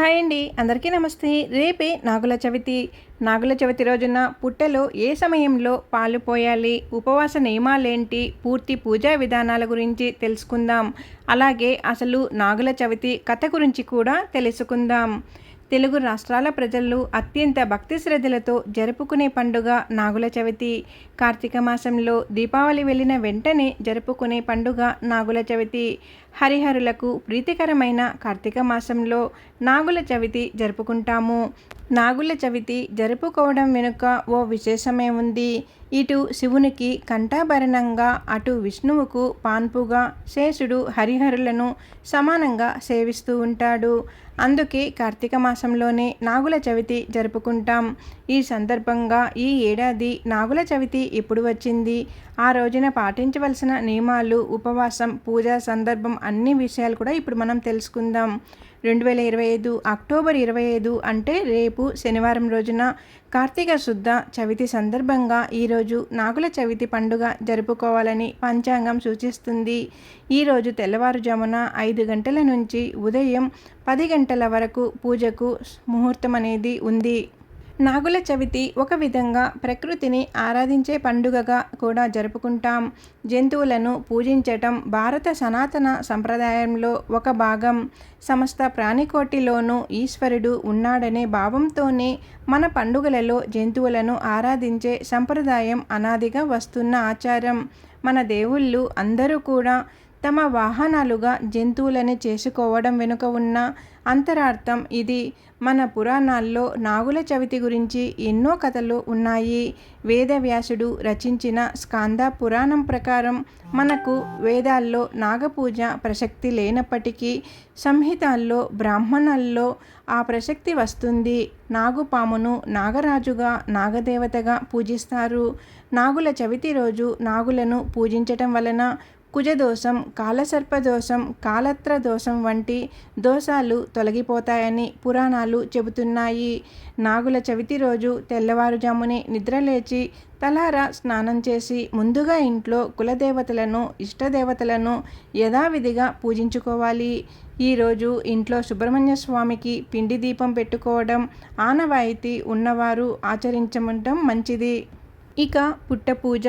Hi అండి. అందరికీ నమస్తే. రేపే నాగుల చవితి. నాగుల చవితి రోజున పుట్టలో ఏ సమయంలో పాలు పోయాలి? ఉపవాస నియమాలేంటి? పూర్తి పూజా విధానాల గురించి తెలుసుకుందాం. అలాగే అసలు నాగుల చవితి కథ గురించి కూడా తెలుసుకుందాం. తెలుగు రాష్ట్రాల ప్రజలు అత్యంత భక్తి శ్రద్ధలతో జరుపుకునే పండుగ నాగుల చవితి. కార్తీక మాసంలో దీపావళి వెళ్ళిన వెంటనే జరుపుకునే పండుగ నాగుల చవితి. హరిహరులకు ప్రీతికరమైన కార్తీక మాసంలో నాగుల చవితి జరుపుకుంటాము. నాగుల చవితి జరుపుకోవడం వెనుక ఓ విశేషమే ఉంది. ఇటు శివునికి కంఠాభరణంగా అటు విష్ణువుకు పాన్పుగా శేషుడు హరిహరులను సమానంగా సేవిస్తూ ఉంటాడు. అందుకే కార్తీక మాసంలోనే నాగుల చవితి జరుపుకుంటాం. ఈ సందర్భంగా ఈ ఏడాది నాగుల చవితి ఎప్పుడు వచ్చింది? ఆ రోజున పాటించవలసిన నియమాలు ఉపవాసం పూజా సందర్భం అన్ని విషయాలు కూడా ఇప్పుడు మనం తెలుసుకుందాం. రెండు వేల ఇరవై ఐదు అక్టోబర్ ఇరవై ఐదు అంటే రేపు శనివారం రోజున కార్తీక శుద్ధ చవితి సందర్భంగా ఈరోజు నాగుల చవితి పండుగ జరుపుకోవాలని పంచాంగం సూచిస్తుంది. ఈరోజు తెల్లవారుజామున ఐదు గంటల నుంచి ఉదయం పది గంటల వరకు పూజకు ముహూర్తం అనేది ఉంది. నాగుల చవితి ఒక విధంగా ప్రకృతిని ఆరాధించే పండుగగా కూడా జరుపుకుంటాం. జంతువులను పూజించటం భారత సనాతన సంప్రదాయంలో ఒక భాగం. సమస్త ప్రాణికోటిలోనూ ఈశ్వరుడు ఉన్నాడనే భావంతోనే మన పండుగలలో జంతువులను ఆరాధించే సంప్రదాయం అనాదిగా వస్తున్న ఆచారం. మన దేవుళ్ళు అందరూ కూడా తమ వాహనాలుగా జంతువులని చేసుకోవడం వెనుక ఉన్న అంతరార్థం ఇది. మన పురాణాల్లో నాగుల చవితి గురించి ఎన్నో కథలు ఉన్నాయి. వేదవ్యాసుడు రచించిన స్కాంద పురాణం ప్రకారం మనకు వేదాల్లో నాగపూజ ప్రసక్తి లేనప్పటికీ సంహితాల్లో బ్రాహ్మణాల్లో ఆ ప్రసక్తి వస్తుంది. నాగుపామును నాగరాజుగా నాగదేవతగా పూజిస్తారు. నాగుల చవితి రోజు నాగులను పూజించటం వలన కుజదోషం కాలసర్పదోషం కాలత్ర దోషం వంటి దోషాలు తొలగిపోతాయని పురాణాలు చెబుతున్నాయి. నాగుల చవితి రోజు తెల్లవారుజామునే నిద్రలేచి తలారా స్నానం చేసి ముందుగా ఇంట్లో కులదేవతలను ఇష్టదేవతలను యథావిధిగా పూజించుకోవాలి. ఈరోజు ఇంట్లో సుబ్రహ్మణ్య స్వామికి పిండి దీపం పెట్టుకోవడం ఆనవాయితీ ఉన్నవారు ఆచరించమంటం మంచిది. ఇక పుట్ట పూజ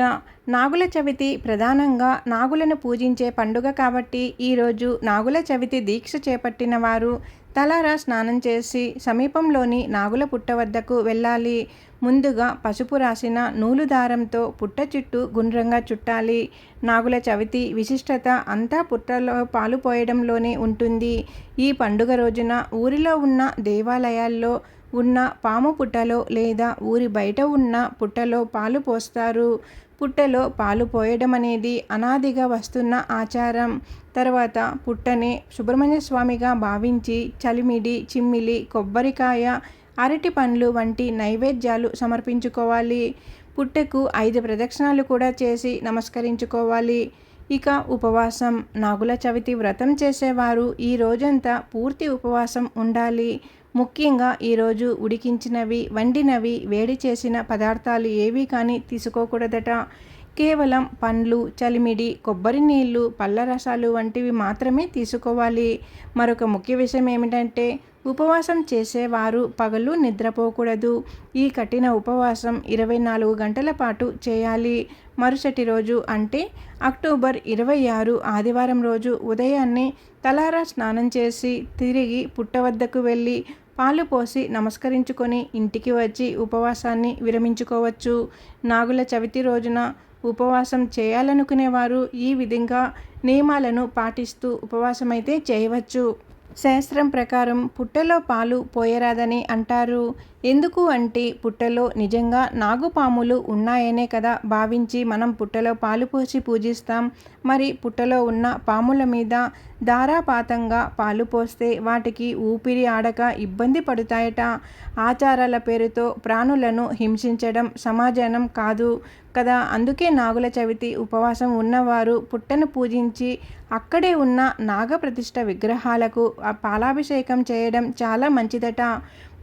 నాగుల చవితి ప్రధానంగా నాగులను పూజించే పండుగ కాబట్టి ఈరోజు నాగుల చవితి దీక్ష చేపట్టిన వారు తలారా స్నానం చేసి సమీపంలోని నాగుల పుట్ట వద్దకు వెళ్ళాలి. ముందుగా పసుపు రాసిన నూలు దారంతో పుట్ట చుట్టూ గుండ్రంగా చుట్టాలి. నాగుల చవితి విశిష్టత అంతా పుట్టలో పాలు పోయడంలోనే ఉంటుంది. ఈ పండుగ రోజున ఊరిలో ఉన్న దేవాలయాల్లో ఉన్న పాము పుట్టలో లేదా ఊరి బయట ఉన్న పుట్టలో పాలు పోస్తారు. పుట్టలో పాలు పోయడం అనేది అనాదిగా వస్తున్న ఆచారం. తర్వాత పుట్టనే సుబ్రహ్మణ్య స్వామిగా భావించి చలిమిడి చిమ్మిలి కొబ్బరికాయ అరటి పండ్లు వంటి నైవేద్యాలు సమర్పించుకోవాలి. పుట్టకు ఐదు ప్రదక్షిణాలు కూడా చేసి నమస్కరించుకోవాలి. ఇక ఉపవాసం. నాగుల చవితి వ్రతం చేసేవారు. ఈ రోజంతా పూర్తి ఉపవాసం ఉండాలి. ముఖ్యంగా ఈరోజు ఉడికించినవి వండినవి వేడి చేసిన పదార్థాలు ఏవి కానీ తీసుకోకూడదట. కేవలం పండ్లు చలిమిడి కొబ్బరి నీళ్ళు పళ్ళ రసాలు వంటివి మాత్రమే తీసుకోవాలి. మరొక ముఖ్య విషయం ఏమిటంటే ఉపవాసం చేసేవారు పగలు నిద్రపోకూడదు. ఈ కఠిన ఉపవాసం ఇరవై నాలుగు గంటల పాటు చేయాలి. మరుసటి రోజు అంటే అక్టోబర్ ఇరవై ఆరు ఆదివారం రోజు ఉదయాన్నే తలారా స్నానం చేసి తిరిగి పుట్ట వద్దకు వెళ్ళి పాలు పోసి నమస్కరించుకొని ఇంటికి వచ్చి ఉపవాసాన్ని విరమించుకోవచ్చు. నాగుల చవితి రోజున ఉపవాసం చేయాలనుకునేవారు ఈ విధంగా నియమాలను పాటిస్తూ ఉపవాసం అయితే చేయవచ్చు. శాస్త్రం ప్రకారం పుట్టలో పాలు పోయరాదని అంటారు. ఎందుకు అంటే పుట్టలో నిజంగా నాగుపాములు ఉన్నాయనే కదా భావించి మనం పుట్టలో పాలు పోసి పూజిస్తాం. మరి పుట్టలో ఉన్న పాముల మీద ధారాపాతంగా పాలు పోస్తే వాటికి ఊపిరి ఆడక ఇబ్బంది పడుతాయట. ఆచారాల పేరుతో ప్రాణులను హింసించడం సమాజానం కాదు కదా. అందుకే నాగుల చవితి ఉపవాసం ఉన్నవారు పుట్టను పూజించి అక్కడే ఉన్న నాగప్రతిష్ఠ విగ్రహాలకు పాలాభిషేకం చేయడం చాలా మంచిదట.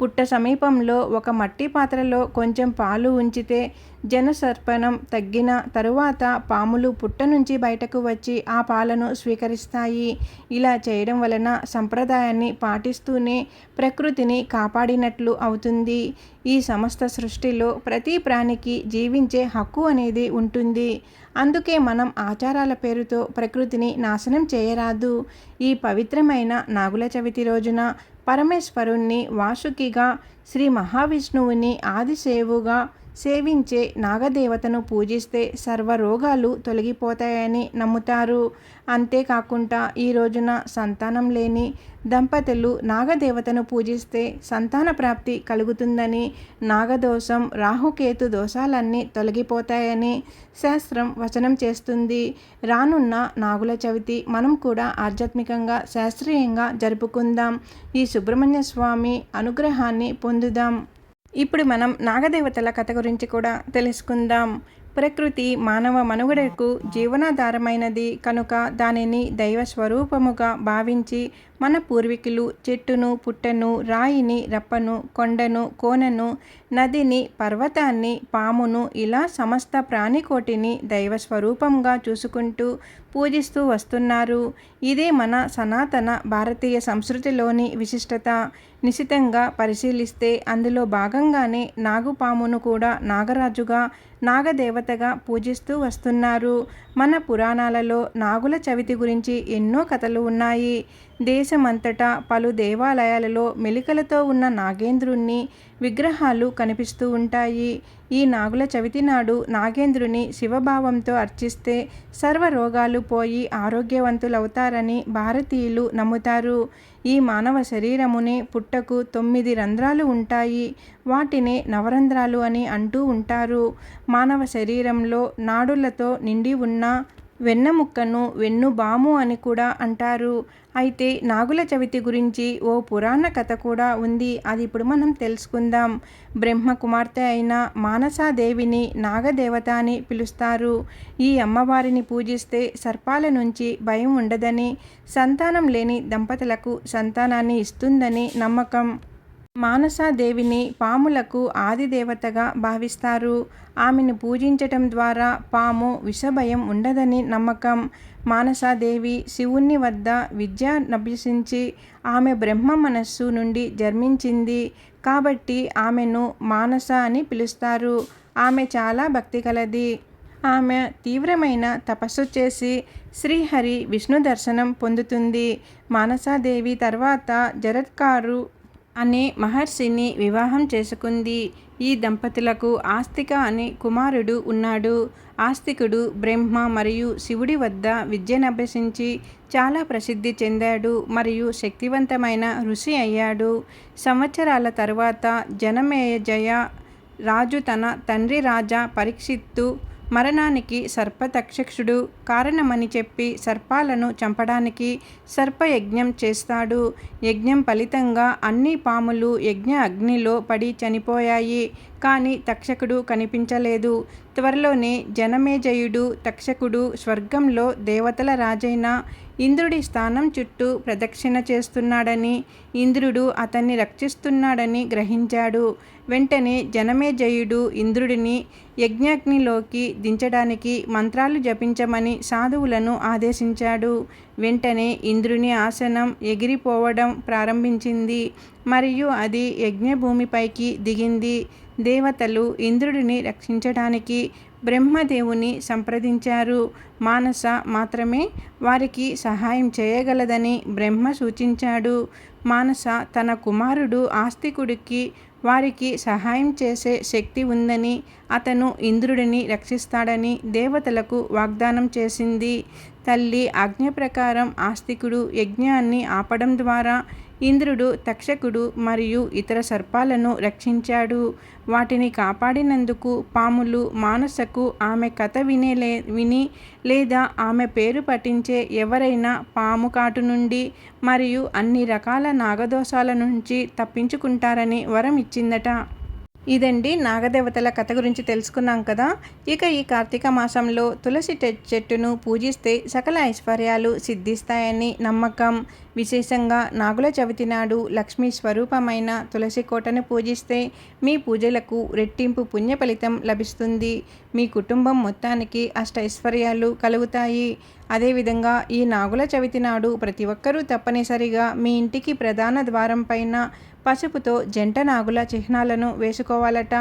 పుట్ట సమీపంలో ఒక మట్టి పాత్రలో కొంచెం పాలు ఉంచితే జనసర్పణం తగ్గిన తరువాత పాములు పుట్ట నుంచి బయటకు వచ్చి ఆ పాలను స్వీకరిస్తాయి. ఇలా చేయడం వలన సంప్రదాయాన్ని పాటిస్తూనే ప్రకృతిని కాపాడినట్లు అవుతుంది. ఈ సమస్త సృష్టిలో ప్రతి ప్రాణికి జీవించే హక్కు అనేది ఉంటుంది. అందుకే మనం ఆచారాల పేరుతో ప్రకృతిని నాశనం చేయరాదు. ఈ పవిత్రమైన నాగుల చవితి రోజున పరమేశ్వరుణ్ణి వాసుకిగా శ్రీ మహావిష్ణువుని ఆదిసేవుగా సేవించే నాగదేవతను పూజిస్తే సర్వరోగాలు తొలగిపోతాయని నమ్ముతారు. అంతేకాకుండా ఈ రోజున సంతానం లేని దంపతులు నాగదేవతను పూజిస్తే సంతాన ప్రాప్తి కలుగుతుందని నాగదోషం రాహుకేతు దోషాలన్నీ తొలగిపోతాయని శాస్త్రం వచనం చేస్తుంది. రానున్న నాగుల చవితి మనం కూడా ఆధ్యాత్మికంగా శాస్త్రీయంగా జరుపుకుందాం. ఈ సుబ్రహ్మణ్య స్వామి అనుగ్రహాన్ని పొందుదాం. ఇప్పుడు మనం నాగదేవతల కథ గురించి కూడా తెలుసుకుందాం. ప్రకృతి మానవ మనుగడకు జీవనాధారమైనది కనుక దానిని దైవ స్వరూపముగా భావించి మన పూర్వీకులు చెట్టును పుట్టను రాయిని రప్పను కొండను కోనను నదిని పర్వతాన్ని పామును ఇలా సమస్త ప్రాణికోటిని దైవ స్వరూపంగా చూసుకుంటూ పూజిస్తూ వస్తున్నారు. ఇదే మన సనాతన భారతీయ సంస్కృతిలోని విశిష్టత. నిశితంగా పరిశీలిస్తే అందులో భాగంగానే నాగుపామును కూడా నాగరాజుగా నాగదేవతగా పూజిస్తూ వస్తున్నారు. మన పురాణాలలో నాగుల చవితి గురించి ఎన్నో కథలు ఉన్నాయి. దేశమంతటా పలు దేవాలయాలలో మెలికలతో ఉన్న నాగేంద్రుణ్ణి విగ్రహాలు కనిపిస్తూ ఉంటాయి. ఈ నాగుల చవితి నాడు నాగేంద్రుని శివభావంతో అర్చిస్తే సర్వ రోగాలు పోయి ఆరోగ్యవంతులవుతారని భారతీయులు నమ్ముతారు. ఈ మానవ శరీరమునే పుట్టకు తొమ్మిది రంధ్రాలు ఉంటాయి. వాటిని నవరంధ్రాలు అని అంటూ ఉంటారు. మానవ శరీరంలో నాడులతో నిండి ఉన్న వెన్నముక్కను వెన్నుబాము అని కూడా అంటారు. అయితే నాగుల చవితి గురించి ఓ పురాణ కథ కూడా ఉంది. అది ఇప్పుడు మనం తెలుసుకుందాం. బ్రహ్మ కుమార్తె అయిన మానసాదేవిని నాగదేవత అని పిలుస్తారు. ఈ అమ్మవారిని పూజిస్తే సర్పాల నుంచి భయం ఉండదని సంతానం లేని దంపతులకు సంతానాన్ని ఇస్తుందని నమ్మకం. మానసాదేవిని పాములకు ఆదిదేవతగా భావిస్తారు. ఆమెను పూజించటం ద్వారా పాము విషభయం ఉండదని నమ్మకం. మానసాదేవి శివుని వద్ద విద్య నభ్యసించి ఆమె బ్రహ్మ మనస్సు నుండి జన్మించింది. కాబట్టి ఆమెను మానస అని పిలుస్తారు. ఆమె చాలా భక్తి కలది. ఆమె తీవ్రమైన తపస్సు చేసి శ్రీహరి విష్ణు దర్శనం పొందుతుంది. మానసాదేవి తర్వాత జరత్కారు అనే మహర్షిని వివాహం చేసుకుంది. ఈ దంపతులకు ఆస్తిక అనే కుమారుడు ఉన్నాడు. ఆస్తికుడు బ్రహ్మ మరియు శివుడి వద్ద విద్యనభ్యసించి చాలా ప్రసిద్ధి చెందాడు మరియు శక్తివంతమైన ఋషి అయ్యాడు. సంవత్సరాల తర్వాత జనమేజయ రాజు తన తండ్రి రాజా పరీక్షిత్తు మరణానికి సర్పతక్షకుడు కారణమని చెప్పి సర్పాలను చంపడానికి సర్పయజ్ఞం చేస్తాడు. యజ్ఞం ఫలితంగా అన్ని పాములు యజ్ఞ అగ్నిలో పడి చనిపోయాయి. కానీ తక్షకుడు కనిపించలేదు. త్వరలోనే జనమేజయుడు తక్షకుడు స్వర్గంలో దేవతల రాజైన ఇంద్రుడి స్థానం చుట్టూ ప్రదక్షిణ చేస్తున్నాడని ఇంద్రుడు అతన్ని రక్షిస్తున్నాడని గ్రహించాడు. వెంటనే జనమేజయుడు ఇంద్రుడిని యజ్ఞాగ్నిలోకి దించడానికి మంత్రాలు జపించమని సాధువులను ఆదేశించాడు. వెంటనే ఇంద్రుని ఆసనం ఎగిరిపోవడం ప్రారంభించింది. మరియు అది యజ్ఞభూమిపైకి దిగింది. దేవతలు ఇంద్రుడిని రక్షించడానికి బ్రహ్మదేవుని సంప్రదించారు. మానస మాత్రమే వారికి సహాయం చేయగలదని బ్రహ్మ సూచించాడు. మానస తన కుమారుడు ఆస్తికుడికి వారికి సహాయం చేసే శక్తి ఉందని అతను ఇంద్రుడిని రక్షిస్తాడని దేవతలకు వాగ్దానం చేసింది. తల్లి ఆజ్ఞ ప్రకారం ఆస్తికుడు యజ్ఞాన్ని ఆపడం ద్వారా ఇంద్రుడు తక్షకుడు మరియు ఇతర సర్పాలను రక్షించాడు. వాటిని కాపాడినందుకు పాములు మానసకు ఆమె కథ వినే విని లేదా ఆమె పేరు పఠించే ఎవరైనా పాము కాటు నుండి మరియు అన్ని రకాల నాగదోషాల నుంచి తప్పించుకుంటారని వరం ఇచ్చిందట. ఇదండి నాగదేవతల కథ గురించి తెలుసుకున్నాం కదా. ఇక ఈ కార్తీక మాసంలో తులసి చెట్టును పూజిస్తే సకల ఐశ్వర్యాలు సిద్ధిస్తాయని నమ్మకం. విశేషంగా నాగుల చవితి నాడు లక్ష్మీ స్వరూపమైన తులసి కోటను పూజిస్తే మీ పూజలకు రెట్టింపు పుణ్య ఫలితం లభిస్తుంది. మీ కుటుంబం మొత్తానికి అష్టైశ్వర్యాలు కలుగుతాయి. అదేవిధంగా ఈ నాగుల చవితి నాడు ప్రతి ఒక్కరూ తప్పనిసరిగా మీ ఇంటికి ప్రధాన ద్వారం పైన పసుపుతో జంట నాగుల చిహ్నాలను వేసుకోవాలట.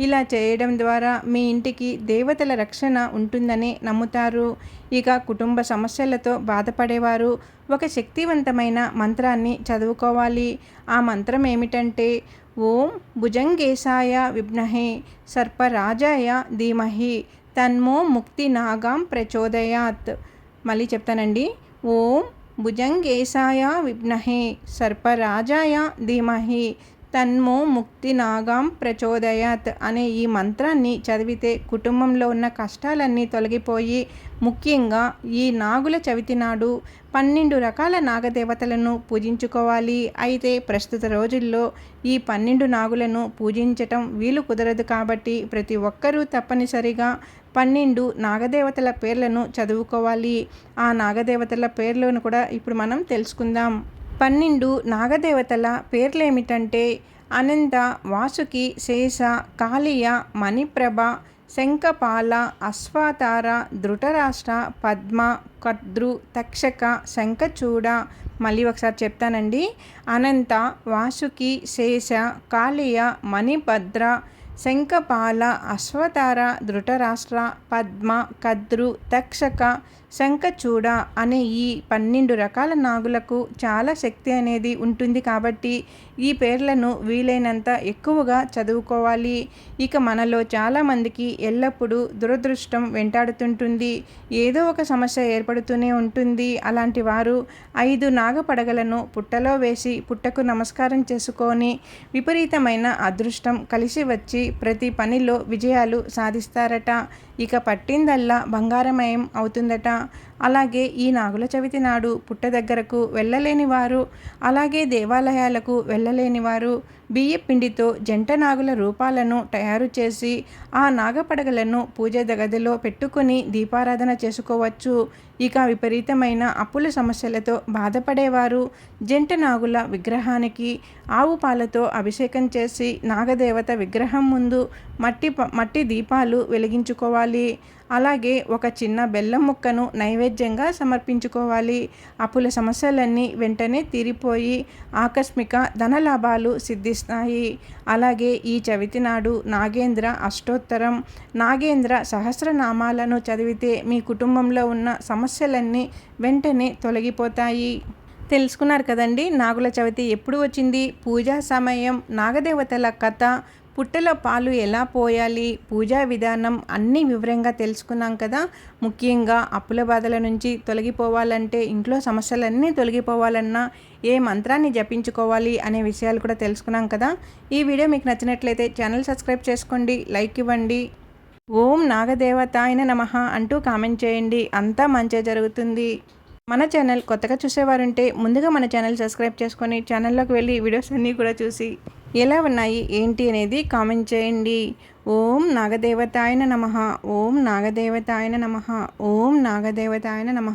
ఇలా చేయడం ద్వారా మీ ఇంటికి దేవతల రక్షణ ఉంటుందని నమ్ముతారు. ఇక కుటుంబ సమస్యలతో బాధపడేవారు ఒక శక్తివంతమైన మంత్రాన్ని చదువుకోవాలి. ఆ మంత్రం ఏమిటంటే ఓం భుజంగేశాయ విఘ్నహే సర్పరాజాయ ధీమహి తన్మో ముక్తి నాగాం ప్రచోదయాత్. మళ్ళీ చెప్తానండి. ఓం భుజంగేశాయ విఘ్నహే సర్పరాజాయ ధీమహి తన్మో ముక్తి నాగాం ప్రచోదయాత్ అనే ఈ మంత్రాన్ని చదివితే కుటుంబంలో ఉన్న కష్టాలన్నీ తొలగిపోయి ముఖ్యంగా ఈ నాగుల చవితి నాడు పన్నెండు రకాల నాగదేవతలను పూజించుకోవాలి. అయితే ప్రస్తుత రోజుల్లో ఈ పన్నెండు నాగులను పూజించటం వీలు కుదరదు కాబట్టి ప్రతి ఒక్కరూ తప్పనిసరిగా పన్నెండు నాగదేవతల పేర్లను చదువుకోవాలి. ఆ నాగదేవతల పేర్లను కూడా ఇప్పుడు మనం తెలుసుకుందాం. పన్నెండు నాగదేవతల పేర్లేమిటంటే అనంత వాసుకి శేష కాళీయ మణిప్రభ శంఖపాల అశ్వాతార ధృటరాష్ట్ర పద్మ కద్రు తక్షక శంఖచూడ. మళ్ళీ ఒకసారి చెప్తానండి. అనంత వాసుకి శేష కాళీయ మణిభద్ర శంఖపాల అశ్వతార ధృటరాష్ట్ర పద్మ కద్రు తక్షక శంఖచూడ అనే ఈ పన్నెండు రకాల నాగులకు చాలా శక్తి అనేది ఉంటుంది కాబట్టి ఈ పేర్లను వీలైనంత ఎక్కువగా చదువుకోవాలి. ఇక మనలో చాలామందికి ఎల్లప్పుడూ దురదృష్టం వెంటాడుతుంటుంది. ఏదో ఒక సమస్య ఏర్పడుతూనే ఉంటుంది. అలాంటి వారు ఐదు నాగపడగలను పుట్టలో వేసి పుట్టకు నమస్కారం చేసుకొని విపరీతమైన అదృష్టం కలిసి వచ్చి ప్రతి పనిలో విజయాలు సాధిస్తారట. ఇక పట్టిందల్లా బంగారమయం అవుతుందట. అలాగే ఈ నాగుల చవితి నాడు పుట్ట దగ్గరకు వెళ్ళలేని వారు అలాగే దేవాలయాలకు వెళ్ళలేని వారు బియ్య పిండితో జంట నాగుల రూపాలను తయారు చేసి ఆ నాగపడగలను పూజ గదిలో పెట్టుకుని దీపారాధన చేసుకోవచ్చు. ఇక విపరీతమైన అప్పుల సమస్యలతో బాధపడేవారు జంట నాగుల విగ్రహానికి ఆవు పాలతో అభిషేకం చేసి నాగదేవత విగ్రహం ముందు మట్టి మట్టి దీపాలు వెలిగించుకోవాలి. అలాగే ఒక చిన్న బెల్లం ముక్కను నైవేద్యంగా సమర్పించుకోవాలి. అప్పుల సమస్యలన్నీ వెంటనే తీరిపోయి ఆకస్మిక ధనలాభాలు సిద్ధిస్తాయి. అలాగే ఈ చవితి నాడు నాగేంద్ర అష్టోత్తరం నాగేంద్ర సహస్రనామాలను చదివితే మీ కుటుంబంలో ఉన్న సమస్యలన్నీ వెంటనే తొలగిపోతాయి. తెలుసుకున్నారు కదండి నాగుల చవితి ఎప్పుడు వచ్చింది? పూజా సమయం నాగదేవతల కథ పుట్టలో పాలు ఎలా పోయాలి పూజా విధానం అన్నీ వివరంగా తెలుసుకున్నాం కదా. ముఖ్యంగా అప్పుల బాధల నుంచి తొలగిపోవాలంటే ఇంట్లో సమస్యలన్నీ తొలగిపోవాలన్నా ఏ మంత్రాన్ని జపించుకోవాలి అనే విషయాలు కూడా తెలుసుకున్నాం కదా. ఈ వీడియో మీకు నచ్చినట్లయితే ఛానల్ సబ్స్క్రైబ్ చేసుకోండి లైక్ ఇవ్వండి. ఓం నాగదేవత అయిన నమ అంటూ కామెంట్ చేయండి అంతా మంచి జరుగుతుంది. మన ఛానల్ కొత్తగా చూసేవారుంటే ముందుగా మన ఛానల్ సబ్స్క్రైబ్ చేసుకొని ఛానల్లోకి వెళ్ళి వీడియోస్ అన్నీ కూడా చూసి ఎలా ఉన్నాయి? ఏంటి అనేది కామెంట్ చేయండి. ఓం నాగదేవతాయన నమ. ఓం నాగదేవతాయన నమ. ఓం నాగదేవతాయన నమ.